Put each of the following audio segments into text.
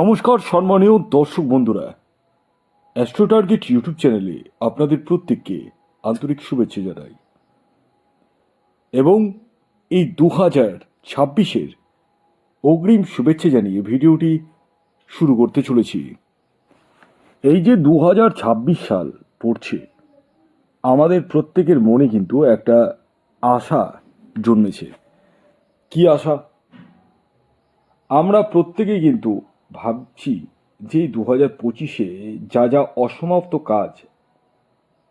নমস্কার, সম্মানীয় দর্শক বন্ধুরা। অ্যাস্ট্রো টার্গেট ইউটিউব চ্যানেলে আপনাদের প্রত্যেককে আন্তরিক শুভেচ্ছা জানাই। এবং এই দু হাজার ছাব্বিশের অগ্রিম শুভেচ্ছা জানিয়ে ভিডিওটি শুরু করতে চলেছি। এই যে দু হাজার ছাব্বিশ সাল পড়ছে, আমাদের প্রত্যেকের মনে কিন্তু একটা আশা জন্মেছে। কি আশা? আমরা প্রত্যেকেই কিন্তু ভাবছি যে দু হাজার পঁচিশে যা যা অসমাপ্ত কাজ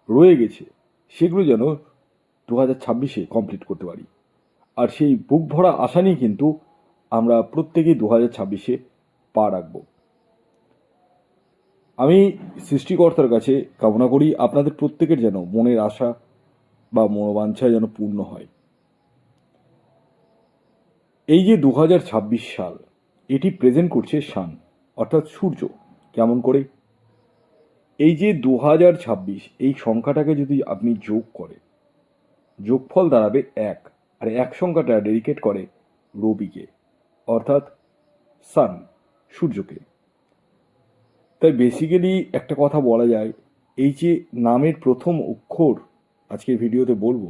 রয়ে গেছে, সেগুলো যেন দু হাজার ছাব্বিশে কমপ্লিট করতে পারি। আর সেই বুক ভরা আশা নিয়ে কিন্তু আমরা প্রত্যেকেই দু হাজার ছাব্বিশে পা রাখব। আমি সৃষ্টিকর্তার কাছে কামনা করি আপনাদের প্রত্যেকের যেন মনের আশা বা মনোবাঞ্ছা যেন পূর্ণ হয়। এই যে দু হাজার ছাব্বিশ সাল এটি প্রেজেন্ট করছে সান অর্থাৎ সূর্য। কেমন করে? এই যে দু হাজার ছাব্বিশ, এই সংখ্যাটাকে যদি আপনি যোগ করে, যোগফল দাঁড়াবে এক, আর এক সংখ্যাটা ডেডিকেট করে রবিকে, অর্থাৎ সান সূর্যকে। তাই বেসিক্যালি একটা কথা বলা যায়, এই যে নামের প্রথম অক্ষর, আজকের ভিডিওতে বলব,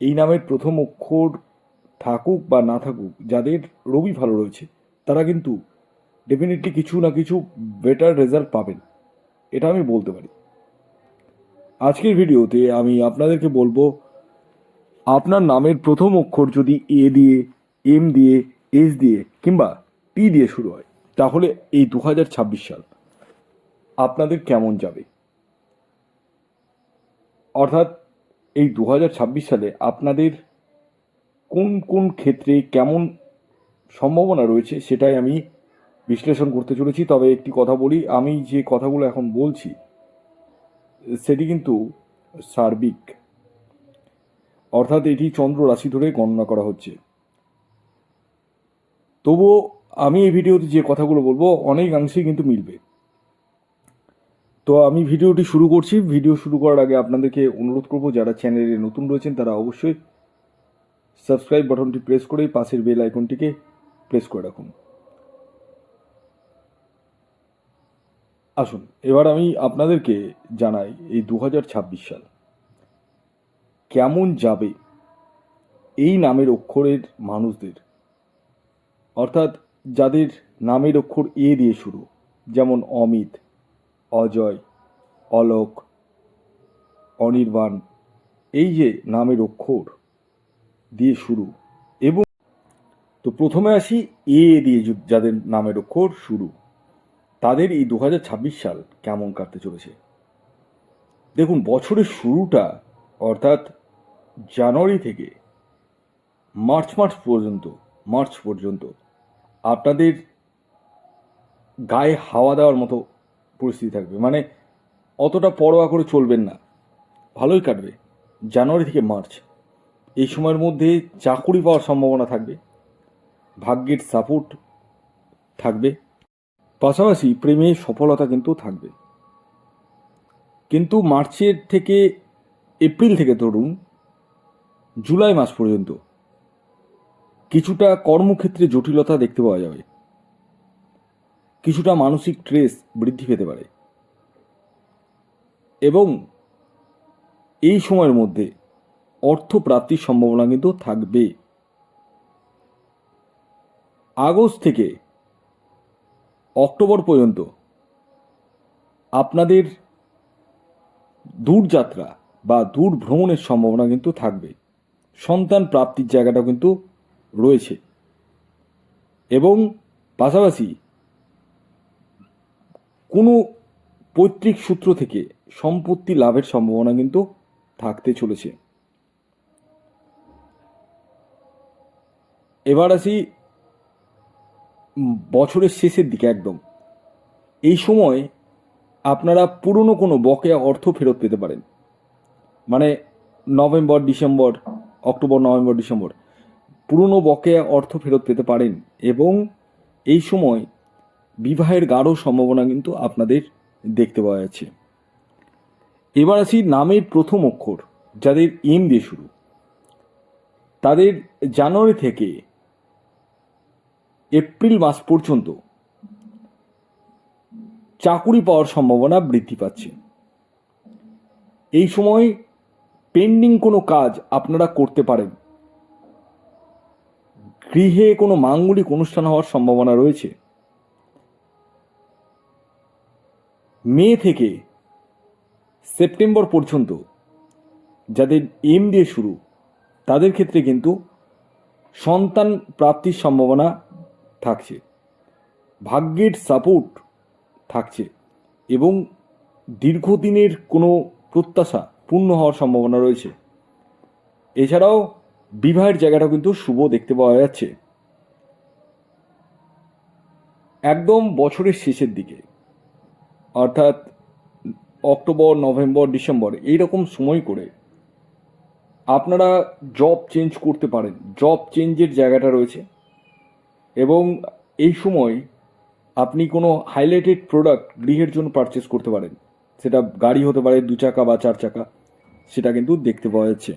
এই নামের প্রথম অক্ষর থাকুক বা না থাকুক, যাদের রবি ভালো রয়েছে তারা কিন্তু ডেফিনেটলি কিছু না কিছু বেটার রেজাল্ট পাবেন। এটা আমি বলতে পারি। আজকের ভিডিওতে আমি আপনাদেরকে বলব, আপনার নামের প্রথম অক্ষর যদি এ দিয়ে এম দিয়ে এস দিয়ে কিংবা টি দিয়ে শুরু হয়, তাহলে এই দু হাজার ছাব্বিশ সাল আপনাদের কেমন যাবে? অর্থাৎ এই দু হাজার ছাব্বিশ সালে আপনাদের কোন কোন ক্ষেত্রে কেমন সম্ভাবনা রয়েছে, সেটাই আমি বিশ্লেষণ করতে চলেছি। তবে একটি কথা বলি, আমি যে কথাগুলো এখন বলছি, সেটি কিন্তু সার্বিক। অর্থাৎ এটি চন্দ্র রাশি ধরে গণনা করা হচ্ছে। তবুও আমি এই ভিডিওতে যে কথাগুলো বলব অনেকাংশেই কিন্তু মিলবে। তো আমি ভিডিওটি শুরু করছি। ভিডিও শুরু করার আগে আপনাদেরকে অনুরোধ করব, যারা চ্যানেলে নতুন রয়েছেন, তারা অবশ্যই সাবস্ক্রাইব বাটনটি প্রেস করে পাশের বেল আইকনটিকে প্রেস করে রাখুন। আসুন, এবার আমি আপনাদেরকে জানাই এই দু হাজার ছাব্বিশ সাল। কেমন যাবে এই নামের অক্ষরের মানুষদের? অর্থাৎ যাদের নামের অক্ষর এ দিয়ে শুরু, যেমন অমিত, অজয়, অলোক, অনির্বাণ, এই যে নামের অক্ষর দিয়ে শুরু এবং তো প্রথমে আসি এ দিয়ে যাদের নামের অক্ষর শুরু। তাদের এই দু হাজার ছাব্বিশ সাল কেমন কাটতে চলেছে? দেখুন, বছরের শুরুটা, অর্থাৎ জানুয়ারি থেকে মার্চ মার্চ পর্যন্ত মার্চ পর্যন্ত, আপনাদের গায়ে হাওয়া দেওয়ার মতো পরিস্থিতি থাকবে। মানে অতটা পরোয়া করে চলবেন না। ভালোই কাটবে। জানুয়ারি থেকে মার্চ। এই সময়ের মধ্যে চাকুরি পাওয়ার সম্ভাবনা থাকবে। ভাগ্যের সাপোর্ট থাকবে। পাশাপাশি প্রেমে সফলতা কিন্তু থাকবে। কিন্তু মার্চের থেকে এপ্রিল থেকে ধরুন, জুলাই মাস পর্যন্ত কিছুটা কর্মক্ষেত্রে জটিলতা দেখতে পাওয়া যাবে। কিছুটা মানসিক স্ট্রেস বৃদ্ধি পেতে পারে। এবং এই সময়ের মধ্যে অর্থ প্রাপ্তির সম্ভাবনা কিন্তু থাকবে। আগস্ট থেকে অক্টোবর পর্যন্ত আপনাদের দূরযাত্রা বা দূর ভ্রমণের সম্ভাবনা কিন্তু থাকবে। সন্তান প্রাপ্তির জায়গাটা কিন্তু রয়েছে। এবং পাশাপাশি কোনো পৈতৃক সূত্র থেকে সম্পত্তি লাভের সম্ভাবনা কিন্তু থাকতে চলেছে। এবার আসি বছরের শেষের দিকে একদম। এই সময় আপনারা পুরনো কোনো বকেয়া অর্থ ফেরত পেতে পারেন। মানে November, December, October, November, December, পুরনো বকেয়া অর্থ ফেরত পেতে পারেন এবং এই সময় বিবাহের গাঢ় সম্ভাবনা কিন্তু আপনাদের দেখতে পাওয়া যাচ্ছে। এবার আসি নামের প্রথম অক্ষর, যাদের এম দিয়ে শুরু। তাদের জানুয়ারি থেকে এপ্রিল মাস পর্যন্ত চাকুরি পাওয়ার সম্ভাবনা বৃদ্ধি পাচ্ছে। এই সময় পেন্ডিং কোনো কাজ আপনারা করতে পারেন। গৃহে কোনো মাঙ্গলিক অনুষ্ঠান হওয়ার সম্ভাবনা রয়েছে। মে থেকে সেপ্টেম্বর পর্যন্ত যাদের এম দিয়ে শুরু, তাদের ক্ষেত্রে কিন্তু সন্তান প্রাপ্তির সম্ভাবনা থাকছে। ভাগ্যের সাপোর্ট থাকছে এবং দীর্ঘদিনের কোনো প্রত্যাশা পূর্ণ হওয়ার সম্ভাবনা রয়েছে। এছাড়াও বিবাহের জায়গাটা কিন্তু শুভ দেখতে পাওয়া যাচ্ছে। একদম বছরের শেষের দিকে, অর্থাৎ অক্টোবর, নভেম্বর, ডিসেম্বর, এইরকম সময় করে আপনারা জব চেঞ্জ করতে পারেন। জব চেঞ্জের জায়গাটা রয়েছে। এবং এই সময় আপনি কোনো হাইলাইটেড প্রোডাক্ট গৃহের জন্য পারচেস করতে পারেন। সেটা গাড়ি হতে পারে, দু চাকা বা চার চাকা, সেটা কিন্তু দেখতে পাওয়া যাচ্ছে।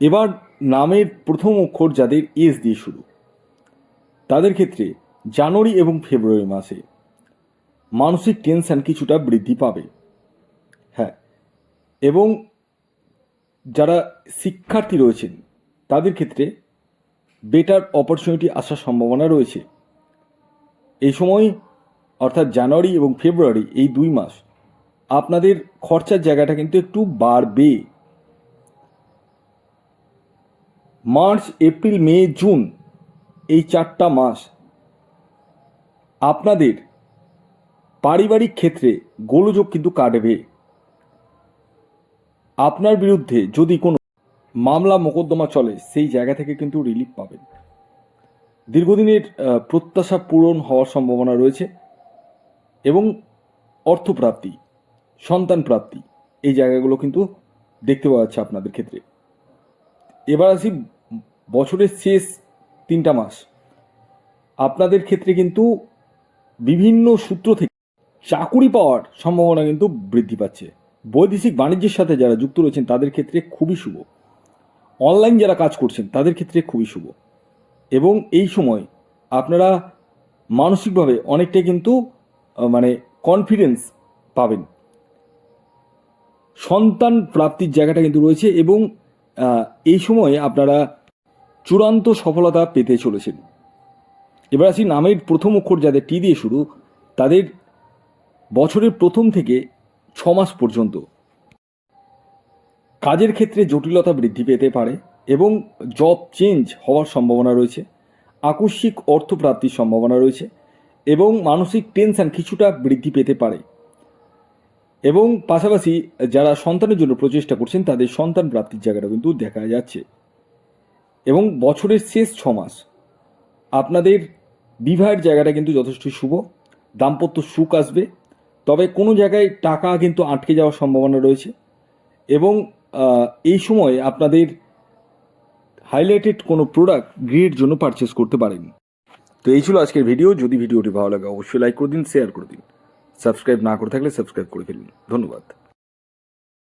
এবার নামের প্রথম অক্ষর যাদের এস দিয়ে শুরু, তাদের ক্ষেত্রে জানুয়ারি এবং ফেব্রুয়ারি মাসে মানসিক টেনশন কিছুটা বৃদ্ধি পাবে। হ্যাঁ এবং যারা শিক্ষার্থী রয়েছেন, তাদের ক্ষেত্রে বেটার অপরচুনিটি আসার সম্ভাবনা রয়েছে। এই সময়, অর্থাৎ জানুয়ারি এবং ফেব্রুয়ারি, এই দুই মাস, আপনাদের খরচার জায়গাটা কিন্তু একটু বাড়বে। মার্চ, এপ্রিল, মে, জুন, এই চারটা মাস, আপনাদের পারিবারিক ক্ষেত্রে গোলযোগ কিন্তু কাটবে। আপনার বিরুদ্ধে যদি কোনো মামলা মোকদ্দমা চলে, সেই জায়গা থেকে কিন্তু রিলিফ পাবেন। দীর্ঘদিনের প্রত্যাশা পূরণ হওয়ার সম্ভাবনা রয়েছে এবং অর্থপ্রাপ্তি সন্তান প্রাপ্তি এই জায়গাগুলো কিন্তু দেখতে পাওয়া যাচ্ছে আপনাদের ক্ষেত্রে। এবার আসি বছরের শেষ তিনটা মাস। আপনাদের ক্ষেত্রে কিন্তু বিভিন্ন সূত্র থেকে চাকুরি পাওয়ার সম্ভাবনা কিন্তু বৃদ্ধি পাচ্ছে। বৈদেশিক বাণিজ্যের সাথে যারা যুক্ত রয়েছেন, তাদের ক্ষেত্রে খুবই শুভ। অনলাইন যারা কাজ করছেন, তাদের ক্ষেত্রে খুবই শুভ। এবং এই সময় আপনারা মানসিকভাবে অনেকটাই কিন্তু মানে কনফিডেন্স পাবেন। সন্তান প্রাপ্তির জায়গাটা কিন্তু রয়েছে এবং এই সময়ে আপনারা চূড়ান্ত সফলতা পেতে চলেছেন। এবার আসি নামের প্রথম অক্ষর যাদের টি দিয়ে শুরু, তাদের বছরের প্রথম থেকে ছ মাস পর্যন্ত। কাজের ক্ষেত্রে জটিলতা বৃদ্ধি পেতে পারে এবং জব চেঞ্জ হওয়ার সম্ভাবনা রয়েছে, আকস্মিক অর্থপ্রাপ্তির সম্ভাবনা রয়েছে এবং মানসিক টেনশন কিছুটা বৃদ্ধি পেতে পারে। এবং পাশাপাশি যারা সন্তানের জন্য প্রচেষ্টা করছেন, তাদের সন্তান প্রাপ্তির জায়গাটা কিন্তু দেখা যাচ্ছে। এবং বছরের শেষ ছ মাস, আপনাদের বিবাহের জায়গাটা কিন্তু যথেষ্ট শুভ, দাম্পত্য সুখ আসবে, তবে কোনো জায়গায় টাকা কিন্তু আটকে যাওয়ার সম্ভাবনা রয়েছে এবং এই সময় আপনাদের হাইলাইটেড কোনো প্রোডাক্ট গ্রিড জন্য পারচেস করতে পারেন। তো এই ছিল আজকের ভিডিও যদি ভিডিওটি ভালো লাগে, অবশ্যই লাইক করে দিন শেয়ার করে দিন। সাবস্ক্রাইব না করে থাকলে সাবস্ক্রাইব করে ফেলুন। ধন্যবাদ।